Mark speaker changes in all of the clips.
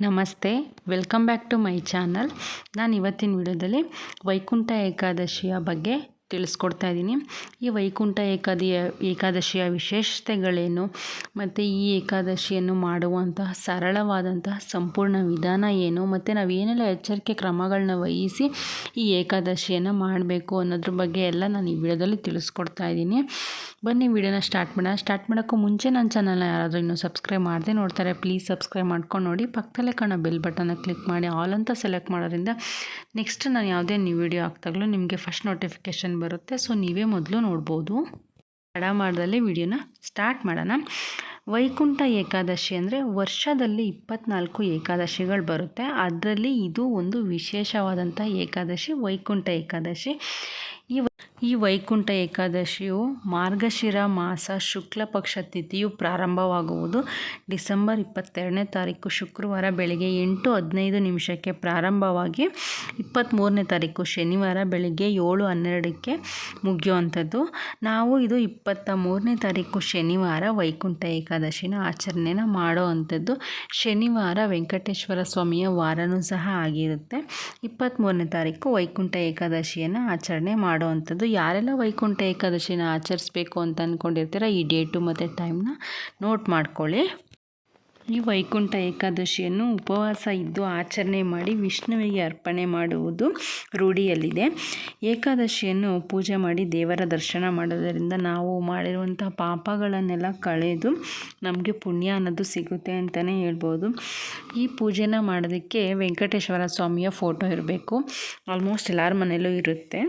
Speaker 1: ನಮಸ್ತೆ welcome back to my channel. ನಾನು ಇವತ್ತಿನ ವಿಡಿಯೋದಲ್ಲಿ ವೈಕುಂಠ ಏಕಾದಶಿಯ ಬಗ್ಗೆ ತಿಳಿಸ್ಕೊಡ್ತಾ ಇದ್ದೀನಿ. ಈ ವೈಕುಂಠ ಏಕಾದಿಯ ಏಕಾದಶಿಯ ವಿಶೇಷತೆಗಳೇನು? ಮತ್ತು ಈ ಏಕಾದಶಿಯನ್ನು ಮಾಡುವಂತಹ ಸರಳವಾದಂತಹ ಸಂಪೂರ್ಣ ವಿಧಾನ ಏನು? ಮತ್ತು ನಾವು ಏನೆಲ್ಲ ಎಚ್ಚರಿಕೆ ಕ್ರಮಗಳನ್ನ ವಹಿಸಿ ಈ ಏಕಾದಶಿಯನ್ನು ಮಾಡಬೇಕು ಅನ್ನೋದ್ರ ಬಗ್ಗೆ ಎಲ್ಲ ನಾನು ಈ ವಿಡಿಯೋದಲ್ಲಿ ತಿಳಿಸ್ಕೊಡ್ತಾ ಇದ್ದೀನಿ. ಬನ್ನಿ ವಿಡಿಯೋನ ಸ್ಟಾರ್ಟ್ ಮಾಡೋಣ. ಸ್ಟಾರ್ಟ್ ಮಾಡೋಕ್ಕೂ ಮುಂಚೆ ನನ್ನ ಚಾನಲ್ನ ಯಾರಾದರೂ ಇನ್ನೂ ಸಬ್ಸ್ಕ್ರೈಬ್ ಮಾಡದೆ ನೋಡ್ತಾರೆ, ಪ್ಲೀಸ್ ಸಬ್ಸ್ಕ್ರೈಬ್ ಮಾಡ್ಕೊಂಡು ನೋಡಿ. ಪಕ್ಕದಲ್ಲೇ ಕಾಣೋ ಬೆಲ್ ಬಟನ್ನ ಕ್ಲಿಕ್ ಮಾಡಿ, ಆಲ್ ಅಂತ ಸೆಲೆಕ್ಟ್ ಮಾಡೋದ್ರಿಂದ ನೆಕ್ಸ್ಟ್ ನಾನು ಯಾವುದೇ ನ್ಯೂ ವಿಡಿಯೋ ಹಾಕ್ದಾಗಲೂ ನಿಮಗೆ ಫಸ್ಟ್ ನೋಟಿಫಿಕೇಷನ್ ಬರುತ್ತೆ? ಸೊ ನೀವೇ ಮೊದಲು ನೋಡ್ಬೋದು. ತಡ ಮಾಡ್ದಲ್ಲಿ ವಿಡಿಯೋನ ಸ್ಟಾರ್ಟ್ ಮಾಡೋಣ. ವೈಕುಂಠ ಏಕಾದಶಿ ಅಂದರೆ ವರ್ಷದಲ್ಲಿ ಇಪ್ಪತ್ನಾಲ್ಕು ಏಕಾದಶಿಗಳು ಬರುತ್ತೆ. ಅದರಲ್ಲಿ ಇದು ಒಂದು ವಿಶೇಷವಾದಂಥ ಏಕಾದಶಿ, ವೈಕುಂಠ ಏಕಾದಶಿ. ಈ ಈ ವೈಕುಂಠ ಏಕಾದಶಿಯು ಮಾರ್ಗಶಿರ ಮಾಸ ಶುಕ್ಲ ಪಕ್ಷ ತಿಥಿಯು ಪ್ರಾರಂಭವಾಗುವುದು. ಡಿಸೆಂಬರ್ ಇಪ್ಪತ್ತೆರಡನೇ ತಾರೀಕು ಶುಕ್ರವಾರ ಬೆಳಗ್ಗೆ ಎಂಟು ಹದಿನೈದು ನಿಮಿಷಕ್ಕೆ ಪ್ರಾರಂಭವಾಗಿ ಇಪ್ಪತ್ತ್ಮೂರನೇ ತಾರೀಕು ಶನಿವಾರ ಬೆಳಗ್ಗೆ ಏಳು ಹನ್ನೆರಡಕ್ಕೆ ಮುಗಿಯುವಂಥದ್ದು. ನಾವು ಇದು ಇಪ್ಪತ್ತ ಮೂರನೇ ತಾರೀಕು ಶನಿವಾರ ವೈಕುಂಠ ಏಕಾದಶಿನ ಆಚರಣೆನ ಮಾಡೋ ಅಂಥದ್ದು ಶನಿವಾರ ವೆಂಕಟೇಶ್ವರ ಸ್ವಾಮಿಯ ವಾರನೂ ಸಹ ಆಗಿರುತ್ತೆ. ಇಪ್ಪತ್ತ್ಮೂರನೇ ತಾರೀಕು ವೈಕುಂಠ ಏಕಾದಶಿಯನ್ನು ಆಚರಣೆ ಮಾಡುವಂಥದ್ದು. ಯಾರೆಲ್ಲ ವೈಕುಂಠ ಏಕಾದಶಿನ ಆಚರಿಸ್ಬೇಕು ಅಂತ ಅಂದ್ಕೊಂಡಿರ್ತೀರ ಈ ಡೇಟು ಮತ್ತು ಟೈಮ್ನ ನೋಟ್ ಮಾಡ್ಕೊಳ್ಳಿ. ಈ ವೈಕುಂಠ ಏಕಾದಶಿಯನ್ನು ಉಪವಾಸ ಇದ್ದು ಆಚರಣೆ ಮಾಡಿ ವಿಷ್ಣುವಿಗೆ ಅರ್ಪಣೆ ಮಾಡುವುದು ರೂಢಿಯಲ್ಲಿದೆ. ಏಕಾದಶಿಯನ್ನು ಪೂಜೆ ಮಾಡಿ ದೇವರ ದರ್ಶನ ಮಾಡೋದರಿಂದ ನಾವು ಮಾಡಿರುವಂಥ ಪಾಪಗಳನ್ನೆಲ್ಲ ಕಳೆದು ನಮಗೆ ಪುಣ್ಯ ಅನ್ನೋದು ಸಿಗುತ್ತೆ ಅಂತಲೇ ಹೇಳ್ಬೋದು. ಈ ಪೂಜೆನ ಮಾಡೋದಕ್ಕೆ ವೆಂಕಟೇಶ್ವರ ಸ್ವಾಮಿಯ ಫೋಟೋ ಇರಬೇಕು. ಆಲ್ಮೋಸ್ಟ್ ಎಲ್ಲರ ಮನೆಯಲ್ಲೂ ಇರುತ್ತೆ.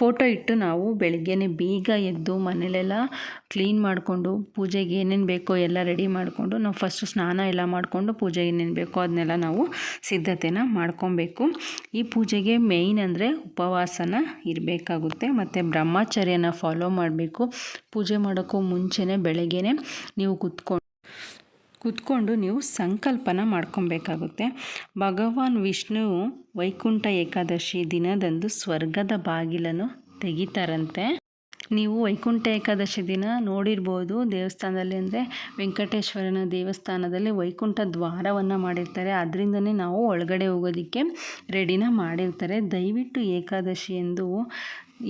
Speaker 1: ಫೋಟೋ ಇಟ್ಟು ನಾವು ಬೆಳಗ್ಗೆನೆ ಬೇಗ ಎದ್ದು ಮನೇಲೆಲ್ಲ ಕ್ಲೀನ್ ಮಾಡಿಕೊಂಡು ಪೂಜೆಗೆ ಏನೇನು ಬೇಕೋ ಎಲ್ಲ ರೆಡಿ ಮಾಡಿಕೊಂಡು ನಾವು ಫಸ್ಟು ಸ್ನಾನ ಎಲ್ಲ ಮಾಡಿಕೊಂಡು ಪೂಜೆಗೆ ಏನೇನು ಬೇಕೋ ಅದನ್ನೆಲ್ಲ ನಾವು ಸಿದ್ಧತೆನ ಮಾಡ್ಕೊಬೇಕು. ಈ ಪೂಜೆಗೆ ಮೇಯ್ನ್ ಅಂದರೆ ಉಪವಾಸನ ಇರಬೇಕಾಗುತ್ತೆ. ಮತ್ತು ಬ್ರಹ್ಮಚರ್ಯನ ಫಾಲೋ ಮಾಡಬೇಕು. ಪೂಜೆ ಮಾಡೋಕ್ಕೂ ಮುಂಚೆನೇ ಬೆಳಗ್ಗೆನೆ ನೀವು ಕುತ್ಕೊಂಡು ಕುತ್ಕೊಂಡು ನೀವು ಸಂಕಲ್ಪನ ಮಾಡ್ಕೊಬೇಕಾಗುತ್ತೆ. ಭಗವಾನ್ ವಿಷ್ಣು ವೈಕುಂಠ ಏಕಾದಶಿ ದಿನದಂದು ಸ್ವರ್ಗದ ಬಾಗಿಲನ್ನು ತೆಗಿತಾರಂತೆ. ನೀವು ವೈಕುಂಠ ಏಕಾದಶಿ ದಿನ ನೋಡಿರ್ಬೋದು, ದೇವಸ್ಥಾನದಲ್ಲಿ ಅಂದರೆ ವೆಂಕಟೇಶ್ವರನ ದೇವಸ್ಥಾನದಲ್ಲಿ ವೈಕುಂಠ ದ್ವಾರವನ್ನು ಮಾಡಿರ್ತಾರೆ. ಅದರಿಂದನೇ ನಾವು ಒಳಗಡೆ ಹೋಗೋದಕ್ಕೆ ರೆಡಿನ ಮಾಡಿರ್ತಾರೆ. ದಯವಿಟ್ಟು ಏಕಾದಶಿ ಎಂದು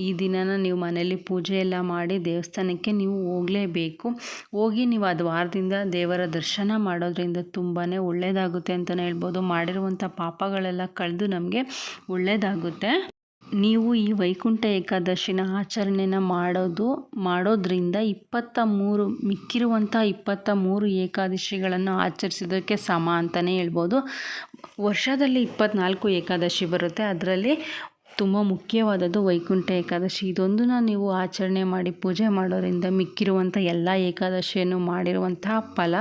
Speaker 1: ಈ ದಿನನ ನೀವು ಮನೆಯಲ್ಲಿ ಪೂಜೆ ಎಲ್ಲ ಮಾಡಿ ದೇವಸ್ಥಾನಕ್ಕೆ ನೀವು ಹೋಗಲೇಬೇಕು. ಹೋಗಿ ನೀವು ಅದು ವಾರದಿಂದ ದೇವರ ದರ್ಶನ ಮಾಡೋದ್ರಿಂದ ತುಂಬಾ ಒಳ್ಳೆಯದಾಗುತ್ತೆ ಅಂತಲೇ ಹೇಳ್ಬೋದು. ಮಾಡಿರುವಂಥ ಪಾಪಗಳೆಲ್ಲ ಕಳೆದು ನಮಗೆ ಒಳ್ಳೆಯದಾಗುತ್ತೆ ನೀವು ಈ ವೈಕುಂಠ ಏಕಾದಶಿನ ಆಚರಣೆನ ಮಾಡೋದು, ಮಾಡೋದ್ರಿಂದ ಇಪ್ಪತ್ತ ಮೂರು, ಮಿಕ್ಕಿರುವಂಥ ಇಪ್ಪತ್ತ ಮೂರು ಏಕಾದಶಿಗಳನ್ನು ಆಚರಿಸೋದಕ್ಕೆ ಸಮ ಅಂತಲೇ ಹೇಳ್ಬೋದು. ವರ್ಷದಲ್ಲಿ ಇಪ್ಪತ್ತ್ನಾಲ್ಕು ಏಕಾದಶಿ ಬರುತ್ತೆ. ಅದರಲ್ಲಿ ತುಂಬ ಮುಖ್ಯವಾದದ್ದು ವೈಕುಂಠ ಏಕಾದಶಿ. ಇದೊಂದನ್ನು ನೀವು ಆಚರಣೆ ಮಾಡಿ ಪೂಜೆ ಮಾಡೋದರಿಂದ ಮಿಕ್ಕಿರುವಂಥ ಎಲ್ಲ ಏಕಾದಶಿಯನ್ನು ಮಾಡಿರುವಂತಹ ಫಲ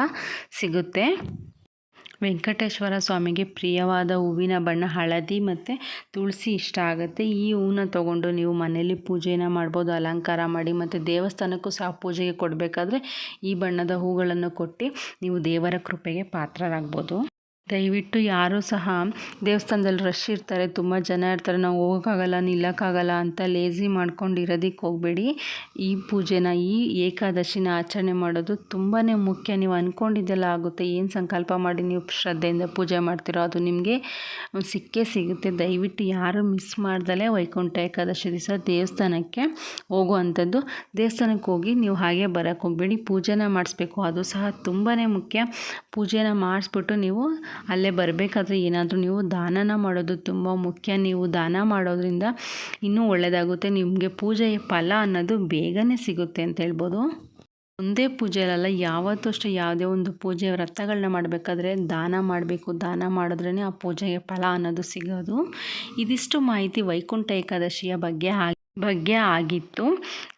Speaker 1: ಸಿಗುತ್ತೆ. ವೆಂಕಟೇಶ್ವರ ಸ್ವಾಮಿಗೆ ಪ್ರಿಯವಾದ ಹೂವಿನ ಬಣ್ಣ ಹಳದಿ ಮತ್ತು ತುಳಸಿ ಇಷ್ಟ ಆಗುತ್ತೆ. ಈ ಹೂವನ್ನ ತೊಗೊಂಡು ನೀವು ಮನೆಯಲ್ಲಿ ಪೂಜೆನ ಮಾಡ್ಬೋದು, ಅಲಂಕಾರ ಮಾಡಿ ಮತ್ತು ದೇವಸ್ಥಾನಕ್ಕೂ ಸಹ ಪೂಜೆಗೆ ಕೊಡಬೇಕಾದ್ರೆ ಈ ಬಣ್ಣದ ಹೂಗಳನ್ನು ಕೊಟ್ಟು ನೀವು ದೇವರ ಕೃಪೆಗೆ ಪಾತ್ರರಾಗ್ಬೋದು. ದಯವಿಟ್ಟು ಯಾರೂ ಸಹ ದೇವಸ್ಥಾನದಲ್ಲಿ ರಶ್ ಇರ್ತಾರೆ, ತುಂಬ ಜನ ಇರ್ತಾರೆ, ನಾವು ಹೋಗೋಕ್ಕಾಗಲ್ಲ, ನಿಲ್ಲೋಕ್ಕಾಗಲ್ಲ ಅಂತ ಲೇಜಿ ಮಾಡ್ಕೊಂಡು ಇರೋದಕ್ಕೆ ಹೋಗಬೇಡಿ. ಈ ಪೂಜೆನ, ಈ ಏಕಾದಶಿನ ಆಚರಣೆ ಮಾಡೋದು ತುಂಬಾ ಮುಖ್ಯ. ನೀವು ಅಂದ್ಕೊಂಡಿದ್ದೆಲ್ಲ ಆಗುತ್ತೆ, ಏನು ಸಂಕಲ್ಪ ಮಾಡಿ ನೀವು ಶ್ರದ್ಧೆಯಿಂದ ಪೂಜೆ ಮಾಡ್ತೀರೋ ಅದು ನಿಮಗೆ ಸಿಕ್ಕೇ ಸಿಗುತ್ತೆ. ದಯವಿಟ್ಟು ಯಾರೂ ಮಿಸ್ ಮಾಡ್ದಲೇ ವೈಕುಂಠ ಏಕಾದಶಿ ದಿವಸ ದೇವಸ್ಥಾನಕ್ಕೆ ಹೋಗುವಂಥದ್ದು. ದೇವಸ್ಥಾನಕ್ಕೆ ಹೋಗಿ ನೀವು ಹಾಗೆ ಬರೋಕ್ಕೆ ಹೋಗಬೇಡಿ. ಪೂಜೆನ ಮಾಡಿಸ್ಬೇಕು, ಅದು ಸಹ ತುಂಬಾ ಮುಖ್ಯ. ಪೂಜೆನ ಮಾಡಿಸ್ಬಿಟ್ಟು ನೀವು ಅಲ್ಲೇ ಬರಬೇಕಾದ್ರೆ ಏನಾದರೂ ನೀವು ದಾನನ ಮಾಡೋದು ತುಂಬ ಮುಖ್ಯ. ನೀವು ದಾನ ಮಾಡೋದ್ರಿಂದ ಇನ್ನೂ ಒಳ್ಳೆಯದಾಗುತ್ತೆ ನಿಮಗೆ ಪೂಜೆಯ ಫಲ ಅನ್ನೋದು ಬೇಗನೆ ಸಿಗುತ್ತೆ ಅಂತ ಹೇಳ್ಬೋದು. ಒಂದೇ ಪೂಜೆಯಲ್ಲ ಯಾವತ್ತೂ ಅಷ್ಟೇ ಯಾವುದೇ ಒಂದು ಪೂಜೆ ವ್ರತಗಳನ್ನ ಮಾಡಬೇಕಾದ್ರೆ ದಾನ ಮಾಡಬೇಕು. ದಾನ ಮಾಡಿದ್ರೇ ಆ ಪೂಜೆಗೆ ಫಲ ಅನ್ನೋದು ಸಿಗೋದು. ಇದಿಷ್ಟು ಮಾಹಿತಿ ವೈಕುಂಠ ಏಕಾದಶಿಯ ಬಗ್ಗೆ ಬಗ್ಗೆ ಆಗಿತ್ತು.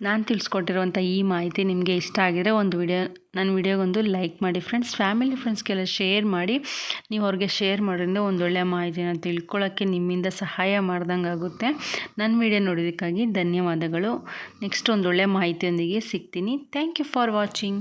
Speaker 1: ನಾನು ತಿಳಿಸ್ಕೊಟ್ಟಿರುವಂಥ ಈ ಮಾಹಿತಿ ನಿಮಗೆ ಇಷ್ಟ ಆಗಿದ್ರೆ ಒಂದು ವಿಡಿಯೋ ನನ್ನ ವಿಡಿಯೋಗೊಂದು ಲೈಕ್ ಮಾಡಿ. ಫ್ರೆಂಡ್ಸ್ ಫ್ಯಾಮಿಲಿ ಫ್ರೆಂಡ್ಸ್ಗೆಲ್ಲ ಶೇರ್ ಮಾಡಿ. ನೀವು ಅವ್ರಿಗೆ ಶೇರ್ ಮಾಡೋದ್ರಿಂದ ಒಂದೊಳ್ಳೆ ಮಾಹಿತಿನ ತಿಳ್ಕೊಳ್ಳೋಕ್ಕೆ ನಿಮ್ಮಿಂದ ಸಹಾಯ ಮಾಡ್ದಂಗೆ ಆಗುತ್ತೆ. ನನ್ನ ವಿಡಿಯೋ ನೋಡೋದಕ್ಕಾಗಿ ಧನ್ಯವಾದಗಳು. ನೆಕ್ಸ್ಟ್ ಒಂದೊಳ್ಳೆ ಮಾಹಿತಿಯೊಂದಿಗೆ ಸಿಗ್ತೀನಿ. Thank you for watching